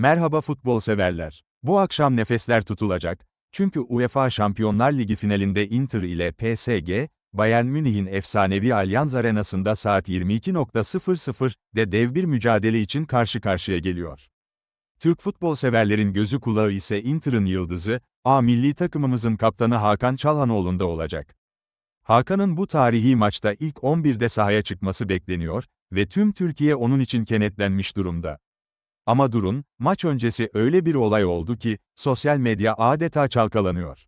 Merhaba futbol severler. Bu akşam nefesler tutulacak. Çünkü UEFA Şampiyonlar Ligi finalinde Inter ile PSG, Bayern Münih'in efsanevi Allianz Arenası'nda saat 22.00'de dev bir mücadele için karşı karşıya geliyor. Türk futbol severlerin gözü kulağı ise Inter'ın yıldızı, A milli takımımızın kaptanı Hakan Çalhanoğlu'nda olacak. Hakan'ın bu tarihi maçta ilk 11'de sahaya çıkması bekleniyor ve tüm Türkiye onun için kenetlenmiş durumda. Ama durun, maç öncesi öyle bir olay oldu ki, sosyal medya adeta çalkalanıyor.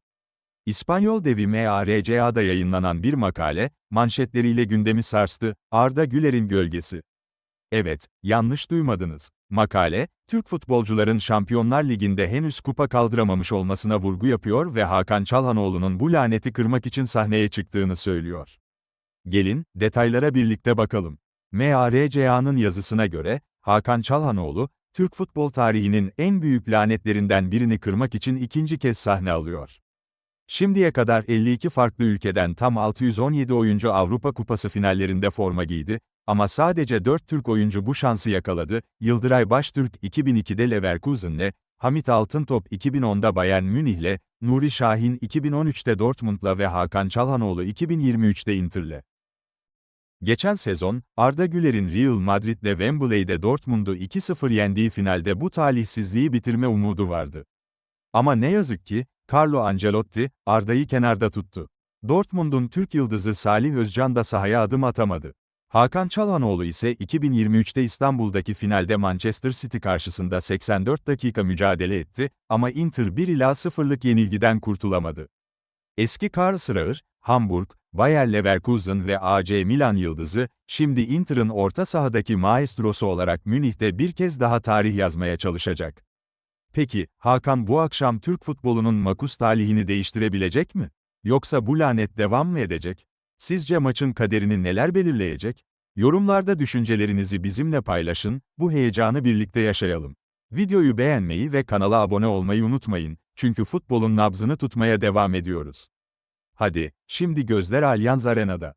İspanyol devi MARCA'da yayınlanan bir makale, manşetleriyle gündemi sarstı, Arda Güler'in gölgesi. Evet, yanlış duymadınız. Makale, Türk futbolcuların Şampiyonlar Ligi'nde henüz kupa kaldıramamış olmasına vurgu yapıyor ve Hakan Çalhanoğlu'nun bu laneti kırmak için sahneye çıktığını söylüyor. Gelin, detaylara birlikte bakalım. MARCA'nın yazısına göre, Hakan Çalhanoğlu, Türk futbol tarihinin en büyük lanetlerinden birini kırmak için ikinci kez sahne alıyor. Şimdiye kadar 52 farklı ülkeden tam 617 oyuncu Avrupa Kupası finallerinde forma giydi, ama sadece 4 Türk oyuncu bu şansı yakaladı, Yıldıray Baştürk 2002'de Leverkusen'le, Hamit Altıntop 2010'da Bayern Münih'le, Nuri Şahin 2013'te Dortmund'la ve Hakan Çalhanoğlu 2023'te Inter'le. Geçen sezon, Arda Güler'in Real Madrid'le Wembley'de Dortmund'u 2-0 yendiği finalde bu talihsizliği bitirme umudu vardı. Ama ne yazık ki, Carlo Ancelotti, Arda'yı kenarda tuttu. Dortmund'un Türk yıldızı Salih Özcan da sahaya adım atamadı. Hakan Çalhanoğlu ise 2023'te İstanbul'daki finalde Manchester City karşısında 84 dakika mücadele etti ama Inter 1 ila 0'lık yenilgiden kurtulamadı. Eski Karlsruher, Hamburg, Bayer Leverkusen ve AC Milan yıldızı, şimdi Inter'ın orta sahadaki maestrosu olarak Münih'te bir kez daha tarih yazmaya çalışacak. Peki, Hakan bu akşam Türk futbolunun makus talihini değiştirebilecek mi? Yoksa bu lanet devam mı edecek? Sizce maçın kaderini neler belirleyecek? Yorumlarda düşüncelerinizi bizimle paylaşın, bu heyecanı birlikte yaşayalım. Videoyu beğenmeyi ve kanala abone olmayı unutmayın, çünkü futbolun nabzını tutmaya devam ediyoruz. Hadi, şimdi gözler Allianz Arena'da.